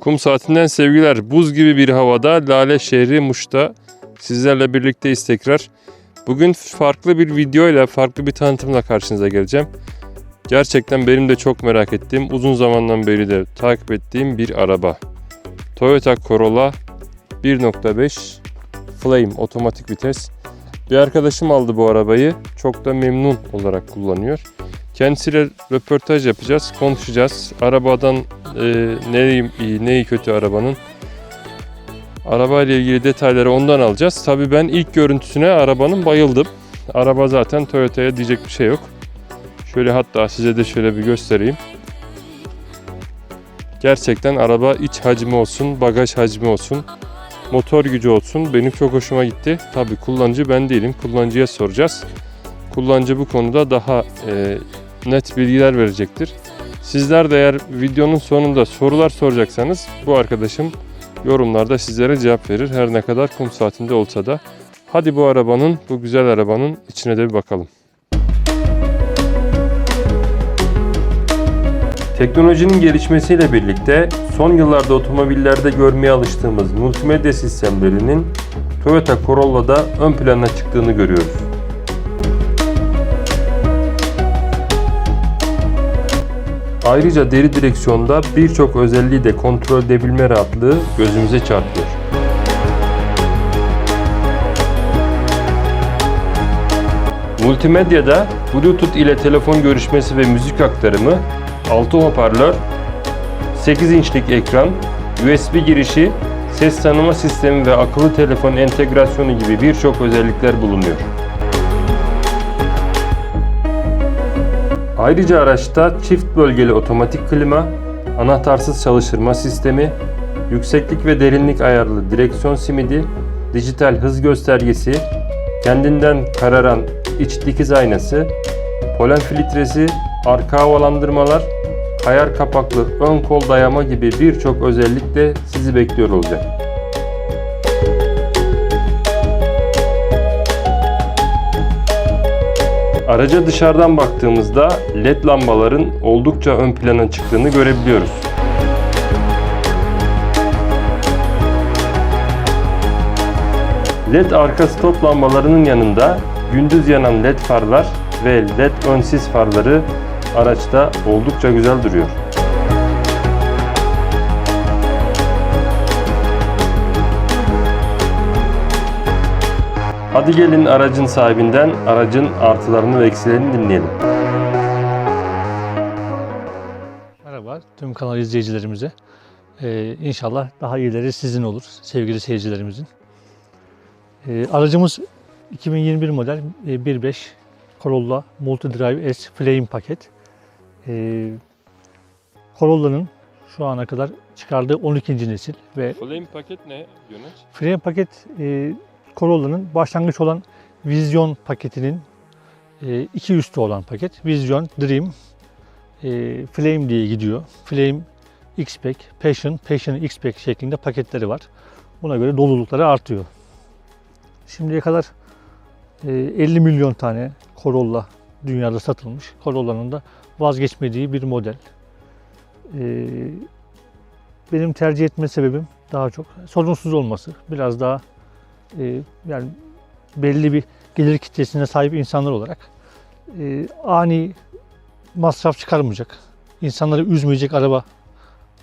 Kum saatinden sevgiler. Buz gibi bir havada Lale şehri Muş'ta sizlerle birlikteyiz tekrar. Bugün farklı bir videoyla, farklı bir tanıtımla karşınıza geleceğim. Gerçekten benim de çok merak ettiğim, uzun zamandan beri de takip ettiğim bir araba. Toyota Corolla 1.5 Flame otomatik vites. Bir arkadaşım aldı bu arabayı. Çok da memnun olarak kullanıyor. Kendisiyle röportaj yapacağız, konuşacağız. Arabadan e, neyi iyi, neyi kötü arabanın. Arabayla ilgili detayları ondan alacağız. Tabii ben ilk görüntüsüne arabanın bayıldım. Araba zaten Toyota'ya diyecek bir şey yok. Şöyle hatta size de şöyle bir göstereyim. Gerçekten araba iç hacmi olsun, bagaj hacmi olsun, motor gücü olsun benim çok hoşuma gitti. Tabii kullanıcı ben değilim. Kullanıcıya soracağız. Kullanıcı bu konuda daha e, net bilgiler verecektir. Sizler de eğer videonun sonunda sorular soracaksanız bu arkadaşım yorumlarda sizlere cevap verir. Her ne kadar kum saatinde olsa da. Hadi bu arabanın, bu güzel arabanın içine de bir bakalım. Teknolojinin gelişmesiyle birlikte son yıllarda otomobillerde görmeye alıştığımız multimedya sistemlerinin Toyota Corolla'da ön plana çıktığını görüyoruz. Ayrıca deri direksiyonda birçok özelliği de kontrol edebilme rahatlığı gözümüze çarpıyor. Multimedyada Bluetooth ile telefon görüşmesi ve müzik aktarımı, 6 hoparlör, 8 inçlik ekran, USB girişi, ses tanıma sistemi ve akıllı telefon entegrasyonu gibi birçok özellikler bulunuyor. Ayrıca araçta çift bölgeli otomatik klima, anahtarsız çalıştırma sistemi, yükseklik ve derinlik ayarlı direksiyon simidi, dijital hız göstergesi, kendinden kararan iç dikiz aynası, polen filtresi, arka havalandırmalar, kayar kapaklı ön kol dayama gibi birçok özellik de sizi bekliyor olacak. Araca dışarıdan baktığımızda led lambaların oldukça ön plana çıktığını görebiliyoruz. LED arka stop lambalarının yanında gündüz yanan led farlar ve led ön sis farları araçta oldukça güzel duruyor. Hadi gelin aracın sahibinden aracın artılarını ve eksilerini dinleyelim. Merhaba tüm kanal izleyicilerimize. Ee, inşallah daha iyileri sizin olur sevgili seyircilerimizin. Ee, aracımız 2021 model e, 1.5 Corolla Multi-Drive S Flame paket. Ee, Corolla'nın şu ana kadar çıkardığı 12. nesil ve Flame paket ne Yunus? Flame paket e, Corolla'nın başlangıç olan Vision paketinin e, iki üstü olan paket. Vision, Dream, e, Flame diye gidiyor. Flame X-Pack, Passion, Passion X-Pack şeklinde paketleri var. Buna göre dolulukları artıyor. Şimdiye kadar e, 50 milyon tane Corolla dünyada satılmış. Corolla'nın da vazgeçmediği bir model. E, benim tercih etme sebebim daha çok sorunsuz olması. Biraz daha e, yani belli bir gelir kitlesine sahip insanlar olarak e, ani masraf çıkarmayacak, insanları üzmeyecek araba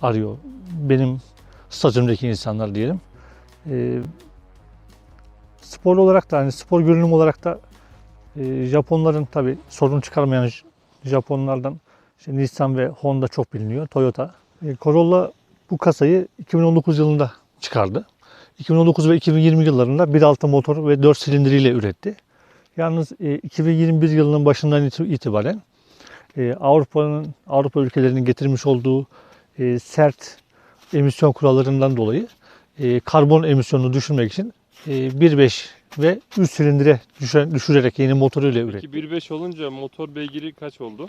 arıyor. Benim statümdeki insanlar diyelim. E, spor olarak da hani spor görünüm olarak da e, Japonların tabi sorun çıkarmayan Japonlardan işte Nissan ve Honda çok biliniyor. Toyota. E, Corolla bu kasayı 2019 yılında çıkardı. 2019 ve 2020 yıllarında 1.6 motor ve 4 silindiriyle üretti. Yalnız e, 2021 yılının başından iti- itibaren e, Avrupa'nın Avrupa ülkelerinin getirmiş olduğu e, sert emisyon kurallarından dolayı e, karbon emisyonunu düşürmek için e, 1.5 ve 3 silindire düşürerek yeni motoruyla üretti. Peki 1.5 olunca motor beygiri kaç oldu?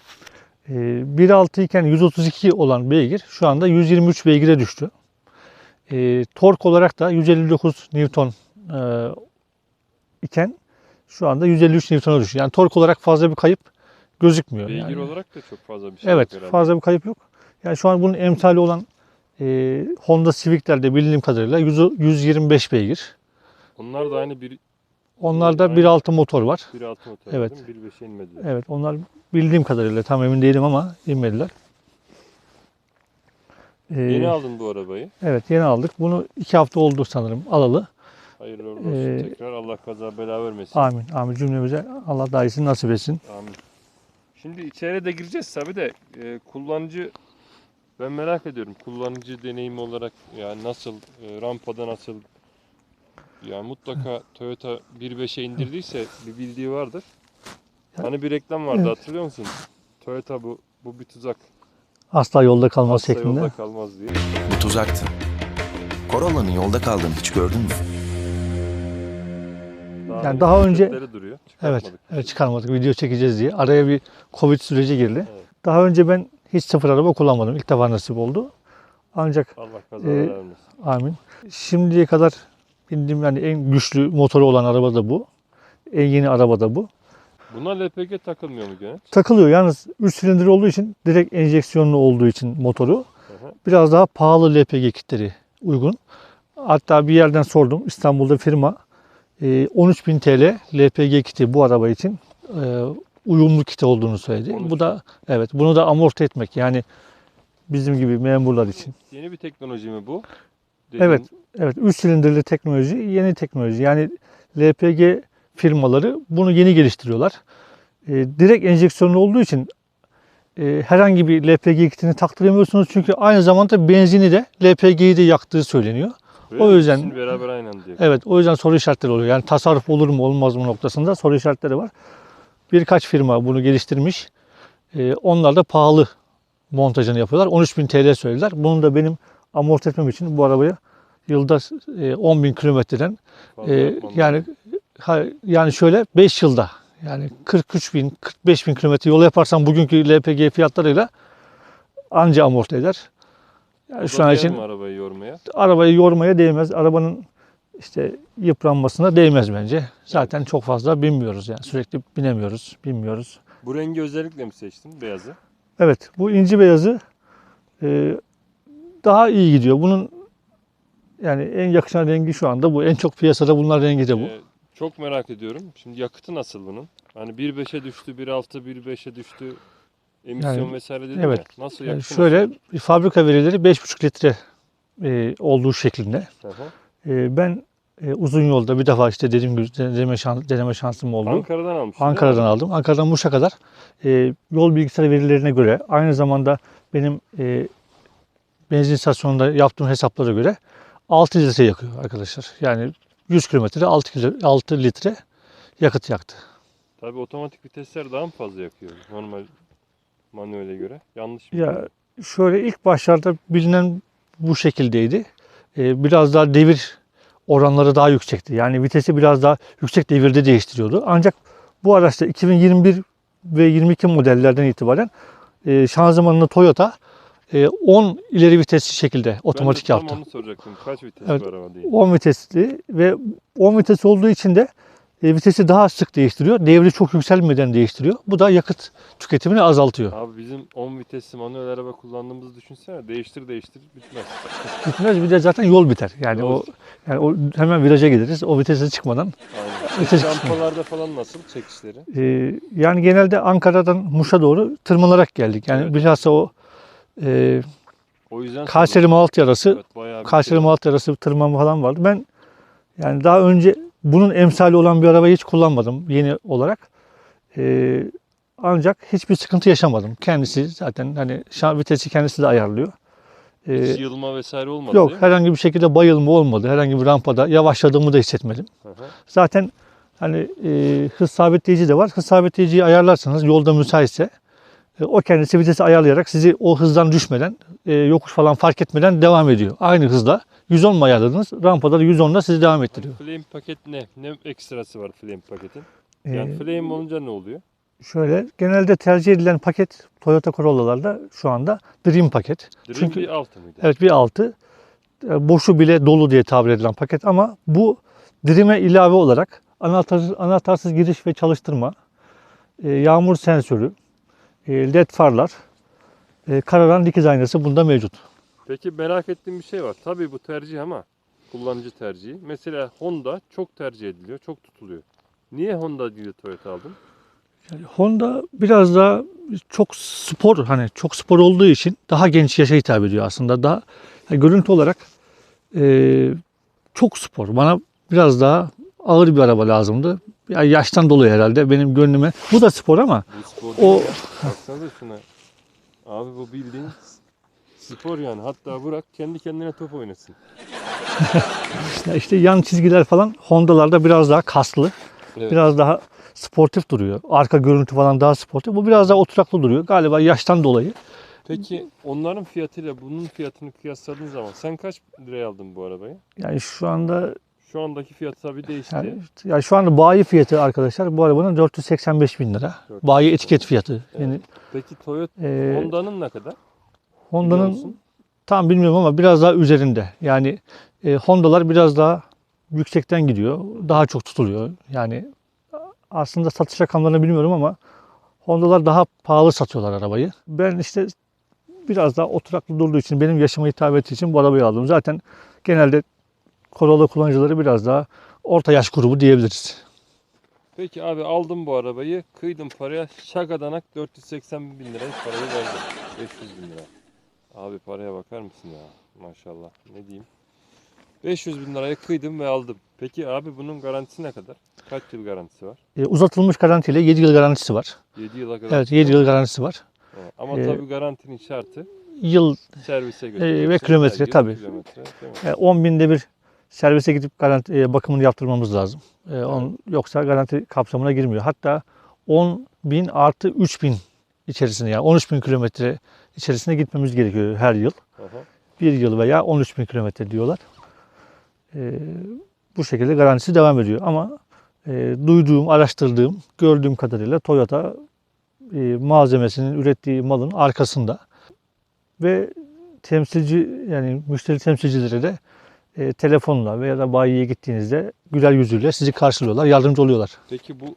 E, 1.6 iken 132 olan beygir şu anda 123 beygire düştü. E, tork olarak da 159 Newton e, iken şu anda 153 Newton'a düştü. Yani tork olarak fazla bir kayıp gözükmüyor. Beygir yani. olarak da çok fazla bir şey Evet, yok fazla bir kayıp yok. Yani şu an bunun emsali olan e, Honda Civic'lerde bildiğim kadarıyla 100 125 beygir. Onlar da aynı bir Onlarda Aynen. 1.6 motor var. 1.6 motor Evet. değil mi? 1.5'e inmediler. Evet onlar bildiğim kadarıyla tam emin değilim ama inmediler. Ee, Yeni aldın bu arabayı. Evet yeni aldık. Bunu iki hafta oldu sanırım alalı. Hayırlı olsun Ee, tekrar. Allah kaza bela vermesin. Amin. Amin cümlemize Allah daha iyisini nasip etsin. Amin. Şimdi içeri de gireceğiz tabi de e, kullanıcı ben merak ediyorum kullanıcı deneyimi olarak yani nasıl e, rampada nasıl yani mutlaka Toyota 1.5'e indirdiyse bir bildiği vardır. Hani bir reklam vardı Evet. hatırlıyor musun? Toyota bu bu bir tuzak. Asla yolda kalmaz Asla şeklinde. yolda kalmaz diye. Bu tuzaktı. Corolla'nın yolda kaldığını hiç gördün mü? Yani daha önce- duruyor. Evet, Çıkartmadık. evet çıkarmadık. Video çekeceğiz diye. Araya bir Covid süreci girdi. Evet. Daha önce ben hiç sıfır araba kullanmadım. İlk defa nasip oldu. Ancak Allah kaza Ee, vermesin. amin. Şimdiye kadar bindiğim yani en güçlü motoru olan araba da bu. En yeni araba da bu. Buna LPG takılmıyor mu gene? Takılıyor. Yalnız 3 silindir olduğu için direkt enjeksiyonlu olduğu için motoru hı. biraz daha pahalı LPG kitleri uygun. Hatta bir yerden sordum. İstanbul'da firma e, 13.000 TL LPG kiti bu araba için e, uyumlu kit olduğunu söyledi. 13.000. Bu da evet bunu da amorti etmek yani bizim gibi memurlar için. Yeni bir teknoloji mi bu? Evet. Evet 3 silindirli teknoloji yeni teknoloji. Yani LPG firmaları bunu yeni geliştiriyorlar. E, direkt enjeksiyonlu olduğu için e, herhangi bir LPG kitini taktıramıyorsunuz çünkü aynı zamanda benzini de LPG'yi de yaktığı söyleniyor. Böyle o yüzden- beraber aynı anda yakıyor. Evet o yüzden soru işaretleri oluyor. Yani tasarruf olur mu olmaz mı noktasında soru işaretleri var. Birkaç firma bunu geliştirmiş. Ee, onlar da pahalı montajını yapıyorlar. 13.000 TL söylediler. Bunu da benim amorti etmem için bu arabaya yılda e, 10.000 kilometreden Fazla e, yani yani şöyle 5 yılda yani 43 bin 45 bin kilometre yol yaparsam bugünkü LPG fiyatlarıyla anca amorti eder. Yani şu an için arabayı yormaya? arabayı yormaya değmez. Arabanın işte yıpranmasına değmez bence. Zaten çok fazla binmiyoruz yani. Sürekli binemiyoruz, binmiyoruz. Bu rengi özellikle mi seçtin beyazı? Evet, bu inci beyazı e, daha iyi gidiyor. Bunun yani en yakışan rengi şu anda bu. En çok piyasada bulunan rengi de bu. Ee, çok merak ediyorum. Şimdi yakıtı nasıl bunun? Hani 1.5'e düştü, 1.6, 1.5'e düştü. Emisyon Yani, vesaire dedin evet. ya. Nasıl Yani şöyle nasıl? fabrika verileri 5,5 litre e, olduğu şeklinde. E, ben e, uzun yolda bir defa işte dediğim gibi deneme, şans, deneme şansım oldu. Ankara'dan mi? Ankara'dan aldım. Ankara'dan Muş'a kadar e, yol bilgisayar verilerine göre aynı zamanda benim e, benzin istasyonunda yaptığım hesaplara göre 6 litre yakıyor arkadaşlar. Yani 100 kilometrede 6, kilo, 6 litre yakıt yaktı. Tabii otomatik vitesler daha mı fazla yakıyor normal manuele göre? Yanlış mı? Ya şöyle ilk başlarda bilinen bu şekildeydi. E, biraz daha devir oranları daha yüksekti. Yani vitesi biraz daha yüksek devirde değiştiriyordu. Ancak bu araçta 2021 ve 22 modellerden itibaren e, şanzımanını Toyota e, 10 ileri vitesli şekilde otomatik ben de yaptı. onu soracaktım. Kaç vites Evet. diye. 10 vitesli ve 10 vites olduğu için de e, vitesi daha sık değiştiriyor. Devri çok yükselmeden değiştiriyor. Bu da yakıt tüketimini azaltıyor. Abi bizim 10 vitesli manuel araba kullandığımızı düşünsene. Değiştir değiştir bitmez. Bitmez bir de zaten yol biter. Yani Yol. o yani o hemen viraja gideriz. O vitese çıkmadan. Aynen. Vites Rampalarda falan nasıl çekişleri? e, yani genelde Ankara'dan Muş'a doğru tırmanarak geldik. Yani Evet. bilhassa o e, O yüzden Kayseri sordum. Malatya arası Evet, bir Kayseri şey. Malatya arası tırmanma falan vardı. Ben yani daha önce bunun emsali olan bir arabayı hiç kullanmadım yeni olarak. Ee, ancak hiçbir sıkıntı yaşamadım. Kendisi zaten hani şan vitesi kendisi de ayarlıyor. Ee, Hiç yılma vesaire olmadı yok herhangi bir şekilde bayılma olmadı. Herhangi bir rampada yavaşladığımı da hissetmedim. Hı hı. Zaten hani e, hız sabitleyici de var. Hız sabitleyiciyi ayarlarsanız yolda müsaitse e, o kendisi vitesi ayarlayarak sizi o hızdan düşmeden, e, yokuş falan fark etmeden devam ediyor. Aynı hızla 110 mu ayarladınız? Rampada da 110'la sizi devam ettiriyor. Flame paket ne? Ne ekstrası var Flame paketin? Ee, Yani Flame olunca ne oluyor? şöyle genelde tercih edilen paket Toyota Corolla'larda şu anda Dream paket. Dream Çünkü- bir altı mıydı? Evet bir altı e, boşu bile dolu diye tabir edilen paket ama bu Dream'e ilave olarak anahtarsız, anahtarsız giriş ve çalıştırma, e, yağmur sensörü, e, led farlar, e, kararan dikiz aynası bunda mevcut. Peki merak ettiğim bir şey var. Tabii bu tercih ama kullanıcı tercihi. Mesela Honda çok tercih ediliyor, çok tutuluyor. Niye Honda değil de Toyota aldın? Yani Honda biraz daha çok spor hani çok spor olduğu için daha genç yaşa hitap ediyor aslında. Daha yani görüntü olarak e, çok spor. Bana biraz daha ağır bir araba lazımdı. Yani yaştan dolayı herhalde benim gönlüme. Bu da spor ama Bu spor O- ya. Şuna. Abi bu bildiğin spor yani. Hatta bırak kendi kendine top oynasın. işte, işte yan çizgiler falan Honda'larda biraz daha kaslı. Evet. Biraz daha sportif duruyor. Arka görüntü falan daha sportif. Bu biraz daha oturaklı duruyor. Galiba yaştan dolayı. Peki onların fiyatıyla bunun fiyatını kıyasladığın zaman sen kaç liraya aldın bu arabayı? Yani şu anda Şu andaki fiyat tabii değişti. yani, yani şu anda bayi fiyatı arkadaşlar bu arabanın 485 bin lira. 485. Bayi etiket fiyatı. Evet. Yani Peki Toyota e, Honda'nın ne kadar? Honda'nın tam bilmiyorum ama biraz daha üzerinde. Yani e, Honda'lar biraz daha yüksekten gidiyor. Daha çok tutuluyor. Yani aslında satış rakamlarını bilmiyorum ama Honda'lar daha pahalı satıyorlar arabayı. Ben işte biraz daha oturaklı durduğu için benim yaşıma hitap ettiği için bu arabayı aldım. Zaten genelde Corolla kullanıcıları biraz daha orta yaş grubu diyebiliriz. Peki abi aldım bu arabayı. Kıydım paraya. Şakadanak 480 bin liraya parayı verdim. 500 bin lira. Abi paraya bakar mısın ya? Maşallah. Ne diyeyim? 500 bin liraya kıydım ve aldım. Peki abi bunun garantisi ne kadar? Kaç yıl garantisi var? E, uzatılmış garantiyle 7 yıl garantisi var. 7 yıla kadar. Evet 7 yıl garantisi var. Evet, Ama Ee, tabii garantinin şartı Yıl servise ve götüreceksin. kilometre, tabii. Kilometre, değil mi? E, 10 binde bir servise gidip garanti, e, bakımını yaptırmamız lazım. E, on, yoksa garanti kapsamına girmiyor. Hatta 10 bin artı 3 bin içerisinde yani 13 bin kilometre içerisine gitmemiz gerekiyor her yıl. Aha. Bir yıl veya 13 bin kilometre diyorlar. E, bu şekilde garantisi devam ediyor. Ama e, duyduğum, araştırdığım, gördüğüm kadarıyla Toyota e, malzemesinin ürettiği malın arkasında ve temsilci yani müşteri temsilcileri de e, telefonla veya da bayiye gittiğinizde güler yüzüyle sizi karşılıyorlar, yardımcı oluyorlar. Peki bu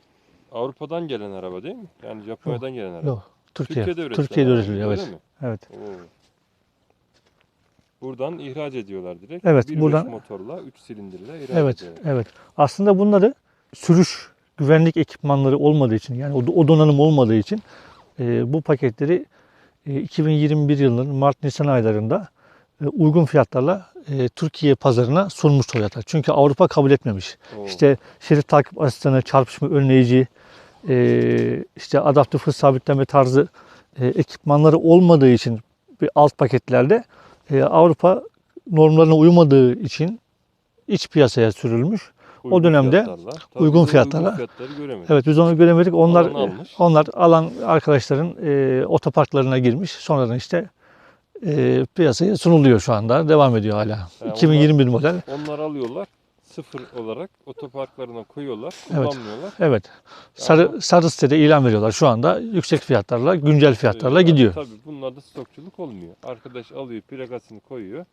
Avrupa'dan gelen araba değil mi? Yani Japonya'dan gelen araba. Yok, Türkiye. Türkiye'de üretilen Türkiye'de üretiliyor evet. mi? Evet. Oo. Buradan ihraç ediyorlar direkt. Evet, 1.5 buradan- motorla 3 silindirle ihraç Evet, ediyorlar. evet. Aslında bunları sürüş güvenlik ekipmanları olmadığı için yani o, o donanım olmadığı için e, bu paketleri e, 2021 yılının Mart-Nisan aylarında e, uygun fiyatlarla e, Türkiye pazarına sunmuş Toyota. Çünkü Avrupa kabul etmemiş. Oo. İşte şerit takip asistanı, çarpışma önleyici, e, işte adaptif hız sabitleme tarzı e, ekipmanları olmadığı için bir alt paketlerde e, Avrupa normlarına uymadığı için iç piyasaya sürülmüş. Uygun dönemde fiyatlarla. Uygun o göremedik. Evet biz onu göremedik. Onlar Alan almış. onlar alan arkadaşların e, otoparklarına girmiş. Sonradan işte e, piyasaya sunuluyor şu anda. Devam ediyor hala. onlar- 2021 model. Onlar alıyorlar sıfır olarak otoparklarına koyuyorlar, Evet. kullanmıyorlar. Evet. Sarı sarı sitede ilan veriyorlar şu anda. Yüksek fiyatlarla, güncel fiyatlarla gidiyor. Tabii bunlarda stokçuluk olmuyor. Arkadaş alıyor, plakasını koyuyor.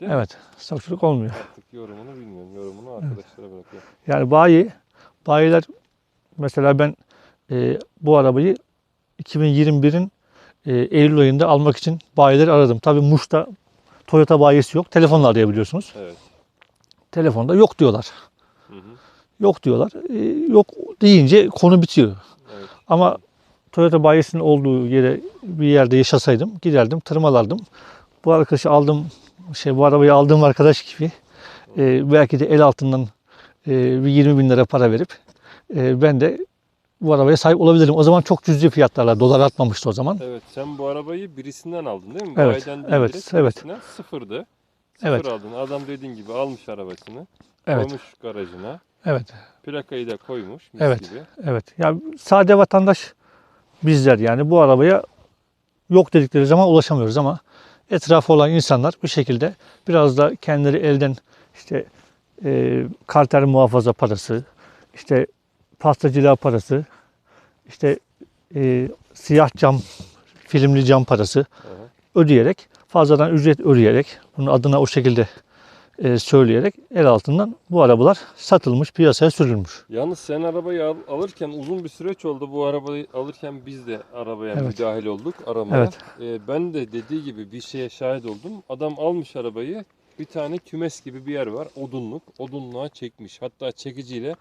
Değil mi? Evet. Stokçuluk olmuyor. Artık yorumunu bilmiyorum. Yorumunu arkadaşlara bırakıyorum. Yani bayi, bayiler mesela ben e, bu arabayı 2021'in e, Eylül ayında almak için bayileri aradım. Tabii Muş'ta Toyota bayisi yok. Telefonla arayabiliyorsunuz. Evet. Telefonda yok diyorlar. Hı hı. Yok diyorlar. E, yok deyince konu bitiyor. Evet. Ama Toyota bayisinin olduğu yere bir yerde yaşasaydım giderdim tırmalardım. Bu arkadaşı aldım şey bu arabayı aldığım arkadaş gibi e, belki de el altından e, bir 20 bin lira para verip e, ben de bu arabaya sahip olabilirim. O zaman çok cüzi fiyatlarla dolar artmamıştı o zaman. Evet sen bu arabayı birisinden aldın değil mi? Evet, Bayiden değil, evet, direkt evet. sıfırdı. Sıfır Evet. aldın. Adam dediğin gibi almış arabasını. Evet. Koymuş garajına. Evet. Plakayı da koymuş Evet. gibi. Evet. Ya sade vatandaş bizler yani bu arabaya yok dedikleri zaman ulaşamıyoruz ama etrafı olan insanlar bir şekilde biraz da kendileri elden işte e, karter muhafaza parası, işte pastacılığa parası, işte e, siyah cam, filmli cam parası ödeyerek, fazladan ücret ödeyerek, bunun adına o şekilde e, söyleyerek el altından bu arabalar satılmış, piyasaya sürülmüş. Yalnız sen arabayı al- alırken uzun bir süreç oldu. Bu arabayı alırken biz de arabaya Evet. müdahil olduk aramaya. Evet. Ee, ben de dediği gibi bir şeye şahit oldum. Adam almış arabayı. Bir tane kümes gibi bir yer var. Odunluk. Odunluğa çekmiş. Hatta çekiciyle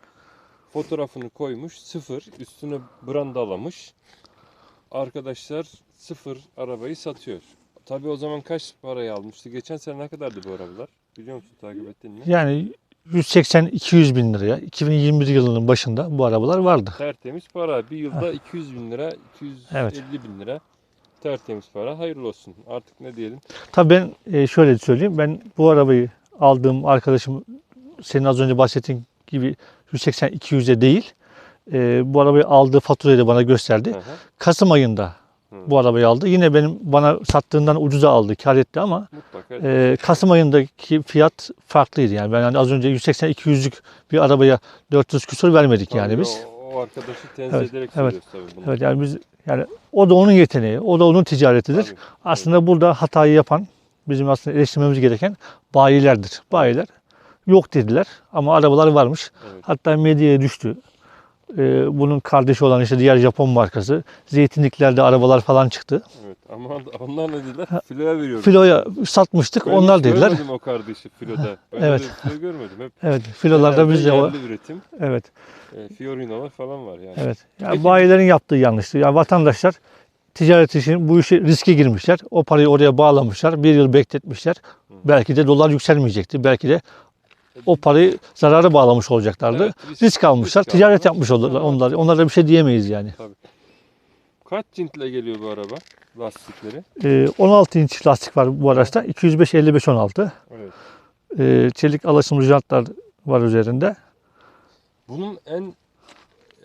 fotoğrafını koymuş. Sıfır. Üstüne brandalamış. Arkadaşlar sıfır arabayı satıyor. Tabii o zaman kaç paraya almıştı? Geçen sene ne kadardı bu arabalar? Biliyor musun takip ettin mi? Yani 180-200 bin liraya 2021 yılının başında bu arabalar vardı. Tertemiz para. Bir yılda 200 bin lira, 250 Evet. bin lira tertemiz para. Hayırlı olsun. Artık ne diyelim? Tabii ben e, şöyle söyleyeyim. Ben bu arabayı aldığım arkadaşım senin az önce bahsettiğin gibi 180-200'e değil. e, bu arabayı aldığı faturayı da bana gösterdi. Hı hı. Kasım ayında Hı. bu arabayı aldı. Yine benim bana sattığından ucuza aldı, kar etti ama Mutlaka. e, Kasım ayındaki fiyat farklıydı. Yani ben yani az önce 180-200'lük bir arabaya 400 küsur vermedik Tabii yani biz. O, o arkadaşı tenzih Evet, ederek evet. tabii bunu. Evet yani biz yani o da onun yeteneği, o da onun ticaretidir. Tabii. Aslında burada hatayı yapan bizim aslında eleştirmemiz gereken bayilerdir. Bayiler yok dediler ama arabalar varmış. Evet. Hatta medyaya düştü. Ee, bunun kardeşi olan işte diğer Japon markası. Zeytinliklerde arabalar falan çıktı. evet. Ama onlar ne dediler? Filoya veriyoruz. Filoya satmıştık. Ben onlar hiç dediler. görmedim o kardeşi filoda. Ben Evet. filo görmedim. Hep Evet, filolarda biz de yerli üretim. Evet, E, Fiorino'lar falan var yani. evet. Yani Peki- bayilerin yaptığı yanlıştı. Yani vatandaşlar ticaret için bu işe riske girmişler. O parayı oraya bağlamışlar. Bir yıl bekletmişler. Belki de dolar yükselmeyecekti. Belki de o parayı zarara bağlamış olacaklardı. Evet, risk- risk almışlar. risk ticaret aldılar. yapmış oldular Tamam. onlar. Onlara bir şey diyemeyiz yani. Kaç cintle geliyor bu araba? Lastikleri. Ee, 16 inç lastik var bu araçta. 205 55 16. Evet. Ee, çelik alaşımlı jantlar var üzerinde. Bunun en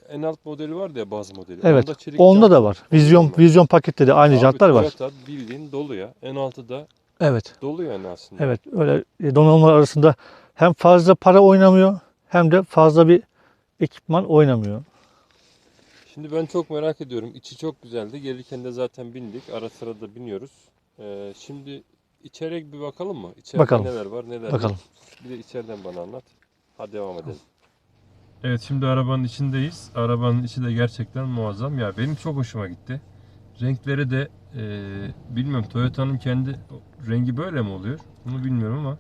en alt modeli vardı ya baz modeli. Evet. Onda, çelik Onda da var. Vizyon mu? vizyon pakette de aynı Abi jantlar var. Toyota bildiğin dolu ya. En altı da Evet. dolu yani aslında. Evet. Öyle e, donanımlar arasında hem fazla para oynamıyor hem de fazla bir ekipman oynamıyor. Şimdi ben çok merak ediyorum. İçi çok güzeldi. Gelirken de zaten bindik. Ara sıra da biniyoruz. Ee, şimdi içeriye bir bakalım mı? İçeride Bakalım. neler var neler Bakalım. yok. Bir de içeriden bana anlat. Hadi devam edelim. Evet şimdi arabanın içindeyiz. Arabanın içi de gerçekten muazzam. Ya benim çok hoşuma gitti. Renkleri de e, bilmiyorum Toyota'nın kendi rengi böyle mi oluyor? Bunu bilmiyorum ama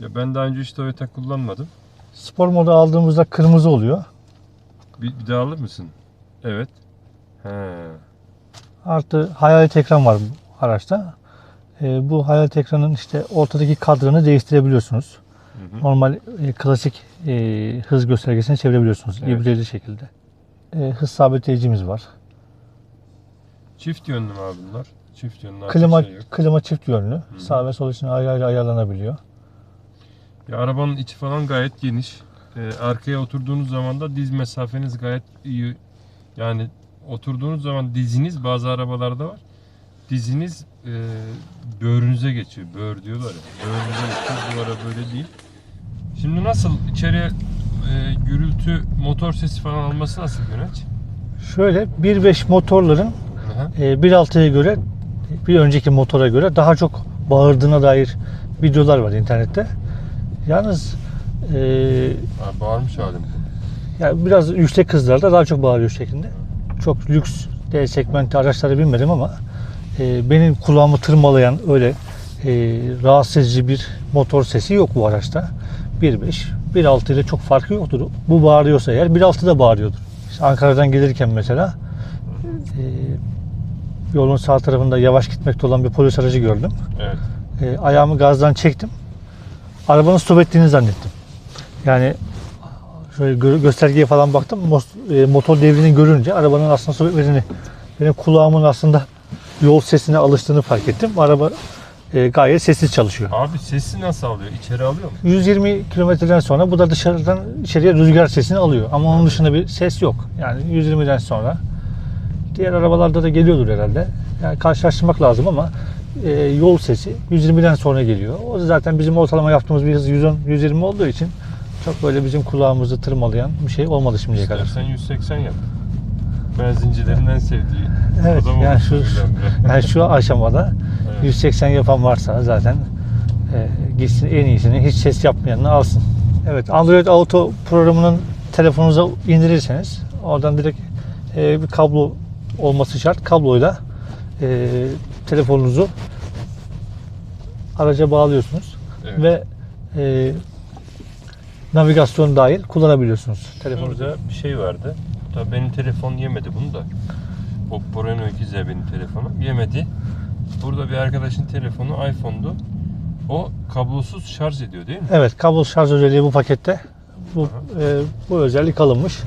ya ben daha önce hiç Toyota kullanmadım. Spor modu aldığımızda kırmızı oluyor. Bir, bir daha alır mısın? Evet. He. Artı hayalet ekran var bu araçta. Ee, bu hayalet ekranın işte ortadaki kadranı değiştirebiliyorsunuz. Hı hı. Normal e, klasik e, hız göstergesini çevirebiliyorsunuz Evet. ibreli şekilde. E, hız sabitleyicimiz var. Çift yönlü mü abi bunlar? Çift yönlü Klima şey yok. klima çift yönlü. hı. Sağ ve sol için ayrı ayrı ayarlanabiliyor. Ya arabanın içi falan gayet geniş. Ee, arkaya oturduğunuz zaman da diz mesafeniz gayet iyi. Yani oturduğunuz zaman diziniz bazı arabalarda var. Diziniz e, böğrünüze geçiyor. Böğür diyorlar ya. Böğrünüze geçiyor. Bu araba böyle değil. Şimdi nasıl içeriye e, gürültü motor sesi falan alması nasıl Güneş? Şöyle 1.5 motorların e, 1.6'ya göre bir önceki motora göre daha çok bağırdığına dair videolar var internette. Yalnız e, Ha, bağırmış halim. yani biraz yüksek hızlarda daha çok bağırıyor şeklinde. Çok lüks D segmenti araçlara binmedim ama e, benim kulağımı tırmalayan öyle e, rahatsız edici bir motor sesi yok bu araçta. 1.5, 1.6 ile çok farkı yoktur. Bu bağırıyorsa eğer 1.6 da bağırıyordur. İşte Ankara'dan gelirken mesela e, yolun sağ tarafında yavaş gitmekte olan bir polis aracı gördüm. Evet. E, ayağımı gazdan çektim. Arabanın stop ettiğini zannettim. Yani şöyle gö- göstergeye falan baktım. Mos- e, motor devrini görünce arabanın aslında stop etmediğini, benim kulağımın aslında yol sesine alıştığını fark ettim. Araba e, gayet sessiz çalışıyor. Abi sesi nasıl alıyor? İçeri alıyor mu? 120 kilometreden sonra bu da dışarıdan içeriye rüzgar sesini alıyor. Ama onun dışında bir ses yok. Yani 120'den sonra diğer arabalarda da geliyordur herhalde. Yani karşılaştırmak lazım ama e, yol sesi 120'den sonra geliyor. O da zaten bizim ortalama yaptığımız bir hız 110 120 olduğu için çok böyle bizim kulağımızı tırmalayan bir şey olmadı şimdiye kadar. İstersen 180 yap. Benzincilerin en sevdiği Evet, adam yani şu-. Yani şu aşamada Evet. 180 yapan varsa zaten e, gitsin en iyisini hiç ses yapmayanını alsın. Evet Android Auto programının telefonunuza indirirseniz oradan direkt e, bir kablo olması şart. Kabloyla e, telefonunuzu araca bağlıyorsunuz Evet. ve e, navigasyon dahil kullanabiliyorsunuz telefonunuzu. Burada bir şey vardı. Tabii benim telefon yemedi bunu da. Oppo Reno 2Z benim telefonum. Yemedi. Burada bir arkadaşın telefonu iPhone'du. O kablosuz şarj ediyor değil mi? Evet, kablo şarj özelliği bu pakette. Bu e, bu özellik alınmış.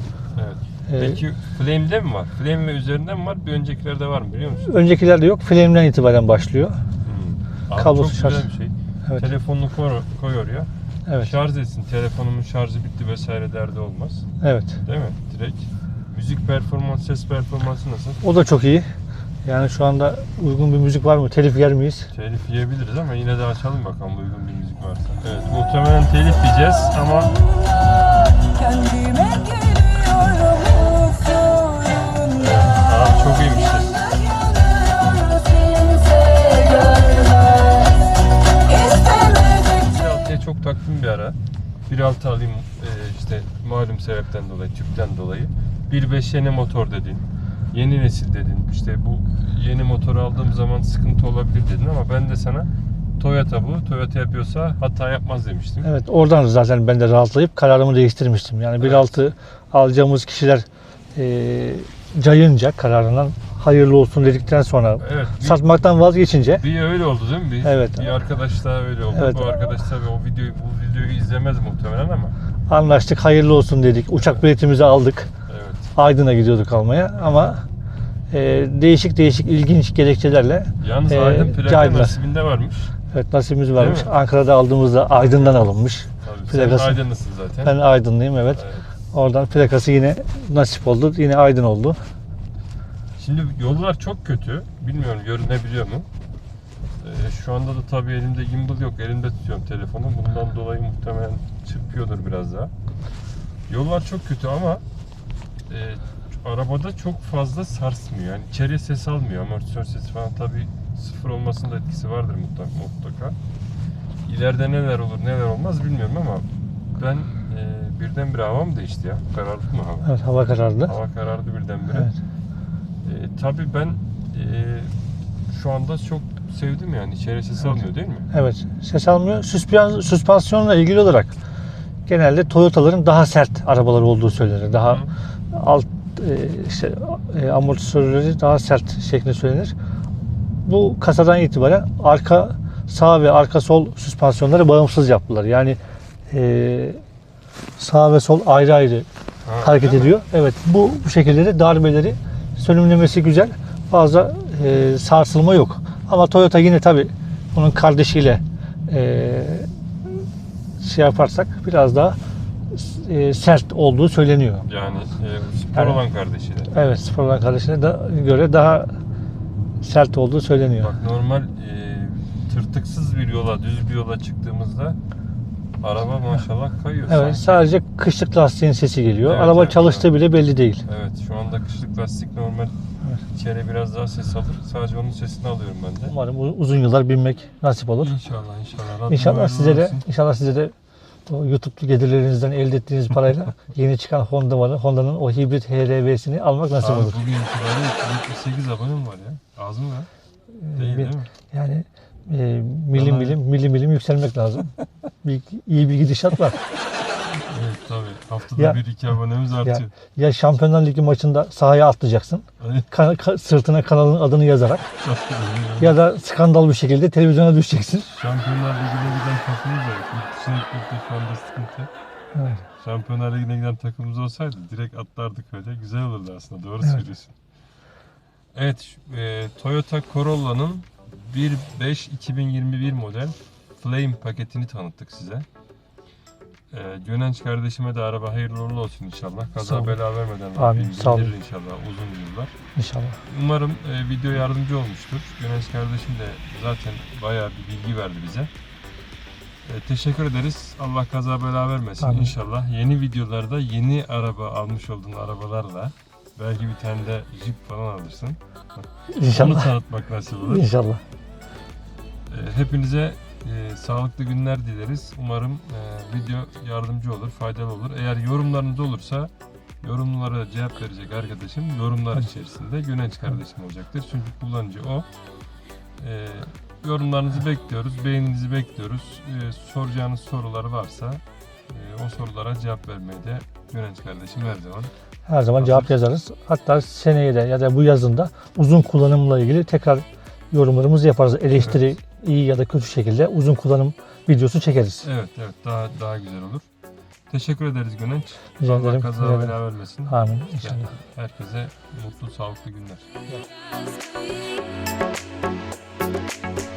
Peki Flame'de mi var? Flame ve üzerinde mi var? Bir öncekilerde var mı biliyor musun? öncekilerde yok. Flame'den itibaren başlıyor. Hmm. Abi Kablosuz çok şarj. güzel bir şey. Evet. Telefonunu koy, koy oraya. Evet. Şarj etsin. Telefonumun şarjı bitti vesaire derdi olmaz. Evet. Değil mi? Direkt. Müzik performans, ses performansı nasıl? O da çok iyi. Yani şu anda uygun bir müzik var mı? Telif yer miyiz? Telif yiyebiliriz ama yine de açalım bakalım uygun bir müzik varsa. Evet muhtemelen telif yiyeceğiz ama Kendime çok taktım bir ara. 1.6 alayım e, işte malum sebepten dolayı, tüpten dolayı. 1.5 yeni motor dedin. Yeni nesil dedin. İşte bu yeni motoru aldığım zaman sıkıntı olabilir dedin ama ben de sana Toyota bu. Toyota yapıyorsa hata yapmaz demiştim. Evet. Oradan zaten ben de rahatlayıp kararımı değiştirmiştim. Yani 1.6 alacağımız kişiler e, cayınca kararından hayırlı olsun dedikten sonra Evet. Bir, satmaktan vazgeçince bir öyle oldu değil mi? Bir, Evet. bir arkadaş daha öyle oldu. Evet. Bu arkadaş tabii o videoyu bu videoyu izlemez muhtemelen ama. anlaştık hayırlı olsun dedik. Uçak biletimizi aldık. Evet. Aydın'a gidiyorduk almaya ama e, değişik değişik ilginç gerekçelerle Yalnız Ee, Aydın plaka caydılar. nasibinde varmış. evet, nasibimiz varmış. Ankara'da aldığımızda Aydın'dan alınmış. Tabii Plakası. sen Aydınlısın zaten. Ben Aydınlıyım evet. Evet. Oradan plakası yine nasip oldu. Yine Aydın oldu. Şimdi yollar çok kötü. Bilmiyorum görünebiliyor mu? Ee, şu anda da tabii elimde gimbal yok. Elimde tutuyorum telefonu. Bundan dolayı muhtemelen çırpıyordur biraz daha. Yollar çok kötü ama e, arabada çok fazla sarsmıyor. Yani içeriye ses almıyor. Amortisör sesi falan tabii sıfır olmasının da etkisi vardır mutlaka. mutlaka. İleride neler olur neler olmaz bilmiyorum ama ben e, birdenbire hava mı değişti ya? Karardı mı hava? Evet hava karardı. Hava karardı birdenbire. Evet. E, tabii ben e, şu anda çok sevdim yani. İçeri ses almıyor değil mi? Evet. Ses almıyor. Süspan, süspansiyonla ilgili olarak genelde Toyota'ların daha sert arabalar olduğu söylenir. Daha Hı. alt e, işte e, amortisörleri daha sert şeklinde söylenir. Bu kasadan itibaren arka sağ ve arka sol süspansiyonları bağımsız yaptılar. Yani e, sağ ve sol ayrı ayrı Ha, hareket öyle mi? ediyor. Evet bu, bu şekilleri darbeleri sönümlemesi güzel. Fazla e, sarsılma yok. Ama Toyota yine tabi bunun kardeşiyle e, şey yaparsak biraz daha e, sert olduğu söyleniyor. Yani e, spor Yani- olan kardeşiyle. Evet Sporlan kardeşine de göre daha sert olduğu söyleniyor. Bak normal e, tırtıksız bir yola, düz bir yola çıktığımızda araba maşallah kayıyor. Evet sanki. sadece kışlık lastiğin sesi geliyor. Evet, Araba evet, çalıştığı bile belli değil. Evet şu anda kışlık lastik normal içeri biraz daha ses alır. Sadece onun sesini alıyorum ben de. Umarım uzun yıllar binmek nasip olur. İnşallah inşallah. Rabbim İnşallah size de olsun. inşallah size de o YouTube gelirlerinizden elde ettiğiniz parayla yeni çıkan Honda var. Honda'nın o hibrit HRV'sini almak nasip Abi olur. bugün itibariyle 78 abonem var ya. Az mı ya? Değil Bir- değil mi? Yani e, milim milim milim milim yükselmek lazım. bir, iyi bir gidişat var. Evet tabii. Haftada Ya- bir iki abonemiz artıyor. Ya Şampiyonlar Ligi maçında sahaya atlayacaksın. Hani Ka- ka- sırtına kanalın adını yazarak ya da skandal bir şekilde televizyona düşeceksin. Şampiyonlar Ligi'ne giden takımımız var. Dışına gitmekte şu anda sıkıntı. Evet. Şampiyonlar Ligi'ne giden takımımız olsaydı direkt atlardık öyle. Güzel olurdu aslında. Doğru söylüyorsun. Evet. şu- e, Toyota Corolla'nın 1.5 2021 model Flame paketini tanıttık size. E, Gönenç kardeşime de araba hayırlı uğurlu olsun inşallah. Kaza bela vermeden Rabbim bindirir inşallah uzun yıllar. İnşallah. Umarım e, video yardımcı olmuştur. Güneş kardeşim de zaten bayağı bir bilgi verdi bize. E, teşekkür ederiz. Allah kaza bela vermesin Amin. inşallah. Yeni videolarda yeni araba almış olduğun arabalarla belki bir tane de Jeep falan alırsın. Onu İnşallah. tanıtmak nasip olur. İnşallah. E, hepinize e, sağlıklı günler dileriz. Umarım e, video yardımcı olur, faydalı olur. Eğer yorumlarınız olursa yorumlara cevap verecek arkadaşım yorumlar içerisinde Güneş kardeşim olacaktır. Çünkü kullanıcı o. E, yorumlarınızı bekliyoruz, beğeninizi bekliyoruz. E, soracağınız sorular varsa e, o sorulara cevap vermeye de Güneş kardeşim her zaman Her zaman cevap yazarız. Hatta seneye de ya da bu yazında uzun kullanımla ilgili tekrar yorumlarımızı yaparız. Eleştiri iyi ya da kötü şekilde uzun kullanım videosu çekeriz. Evet evet daha daha güzel olur. Teşekkür ederiz Güneş. Rica Allah ederim. kaza rica ederim. bela vermesin. Amin inşallah. Herkese mutlu sağlıklı günler. Me